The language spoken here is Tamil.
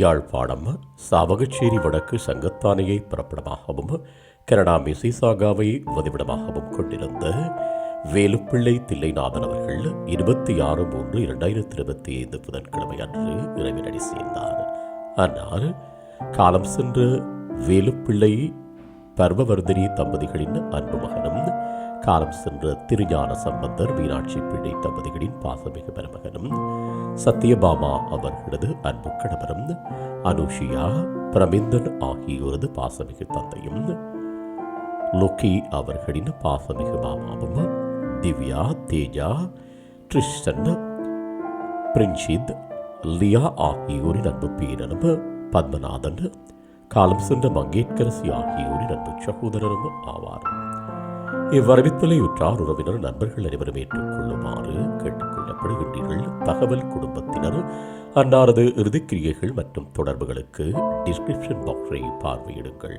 யாழ்ப்பாணம் சாவகச்சேரி வடக்கு சங்கத்தானையை பிறப்பிடமாகவும் கனடா மிசிசாகாவை வதிவிடமாகவும் கொண்டிருந்த வேலுப்பிள்ளை தில்லைநாதன் அவர்கள் இருபத்தி ஆறு மூன்று இரண்டாயிரத்தி இருபத்தி ஐந்து புதன்கிழமை அன்று இறைவனடி சேர்ந்தார். ஆனால் காலம் சென்ற வேலுப்பிள்ளை பர்வவர்தினி தம்பதிகளின் அன்பு மகனும் காலம் சென்ற திருஞான சம்பந்தர் மீனாட்சி பிள்ளை தம்பதிகளின் பாசமிகு மருமகனும் சத்யபாமா அவர்களது அன்பு கணவரும் அனுஷியா பிரமிந்தன் ஆகியோரது பாசமிகு தந்தையும் லொக்கி அவர்களின் பாசமிகு மாமாவும் திவ்யா தேஜா ட்ரிஸ்டன் பிரின்ஷித் லியா ஆகியோரின் அன்பு பேரனும் பத்மநாதன் காலம் சென்ற மங்கேட்கரசி ஆகியோரின் அன்பு சகோதரரும் ஆவார். இவ்வரவித்தலை உற்றார் உறவினர் நண்பர்கள் அனைவரும் ஏற்றுக்கொள்ளுமாறு கேட்டுக்கொள்ளப்படுகின்றீர்கள். தகவல் குடும்பத்தினர் அன்னாரது இறுதிக்கிரியைகள் மற்றும் தொடர்புகளுக்கு டிஸ்கிரிப்ஷன் பாக்ஸை பார்வையிடுங்கள்.